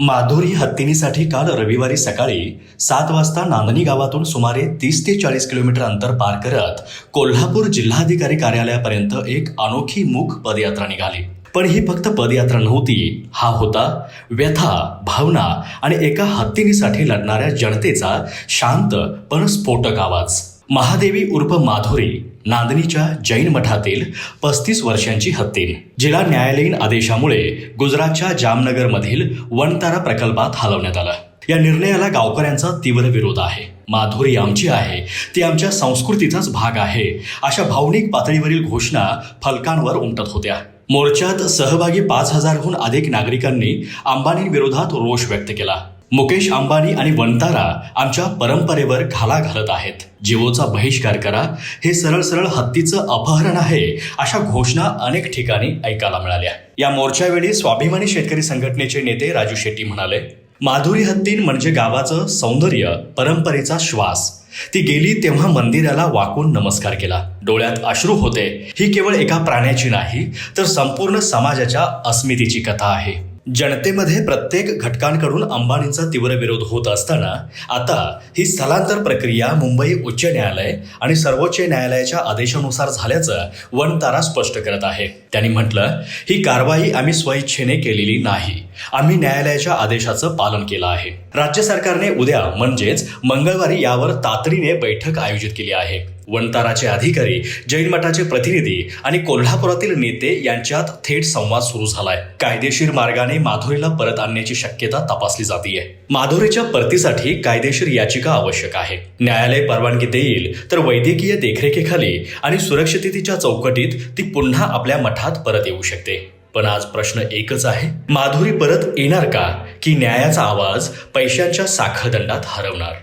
माधुरी हत्तीनीसाठी काल रविवारी सकाळी सात वाजता नांदणी गावातून सुमारे तीस ते चाळीस किलोमीटर अंतर पार करत कोल्हापूर जिल्हाधिकारी कार्यालयापर्यंत एक अनोखी मूक पदयात्रा निघाली. पण ही फक्त पदयात्रा नव्हती हा होता व्यथा भावना आणि एका हत्तीनीसाठी लढणाऱ्या जनतेचा शांत पण स्फोटक आवाज. महादेवी उर्फ माधुरी नांदणीच्या जैन मठातील पस्तीस वर्षांची हत्तीन जिला न्यायालयीन आदेशामुळे गुजरातच्या जामनगरमधील वनतारा प्रकल्पात हलवण्यात आलं. या निर्णयाला गावकऱ्यांचा तीव्र विरोध आहे. माधुरी आमची आहे ती आमच्या संस्कृतीचाच भाग आहे अशा भावनिक पातळीवरील घोषणा फलकांवर उमटत होत्या. मोर्चात सहभागी पाच हजारहून अधिक नागरिकांनी अंबानींविरोधात रोष व्यक्त केला. मुकेश अंबानी आणि वंतारा आमच्या परंपरेवर घाला घालत आहेत. जिवोचा बहिष्कार करा. हे सरळ सरळ हत्तीचं अपहरण आहे अशा घोषणा अनेक ठिकाणी ऐकायला मिळाल्या. या मोर्चावेळी स्वाभिमानी शेतकरी संघटनेचे नेते राजू शेट्टी म्हणाले माधुरी हत्तीन म्हणजे गावाचं सौंदर्य परंपरेचा श्वास. ती गेली तेव्हा मंदिराला वाकून नमस्कार केला. डोळ्यात अश्रू होते. ही केवळ एका प्राण्याची नाही तर संपूर्ण समाजाच्या अस्मितेची कथा आहे. जनतेमध्ये प्रत्येक घटकांकडून अंबानींचा तीव्र विरोध होत असताना आता ही स्थलांतर प्रक्रिया मुंबई उच्च न्यायालय आणि सर्वोच्च न्यायालयाच्या आदेशानुसार झाल्याचं वनतारा स्पष्ट करत आहे. त्यांनी म्हटलं ही कारवाई आम्ही स्वइच्छेने केलेली नाही. आम्ही न्यायालयाच्या आदेशाचं पालन केलं आहे. राज्य सरकारने उद्या म्हणजेच मंगळवारी यावर तातडीने बैठक आयोजित केली आहे. वनताराचे अधिकारी जैन मठाचे प्रतिनिधी आणि कोल्हापुरातील नेते यांच्यात थेट संवाद सुरू झालाय. कायदेशीर मार्गाने माधुरीला परत आणण्याची शक्यता तपासली जाते माधुरीच्या परतीसाठी कायदेशीर याचिका आवश्यक आहे. न्यायालय परवानगी देईल तर वैद्यकीय देखरेखीखाली आणि सुरक्षिततेच्या चौकटीत ती पुन्हा आपल्या मठात परत येऊ शकते. पण आज प्रश्न एकच आहे. माधुरी परत येणार का की न्यायाचा आवाज पैशांच्या साखळदंडात हरवणार?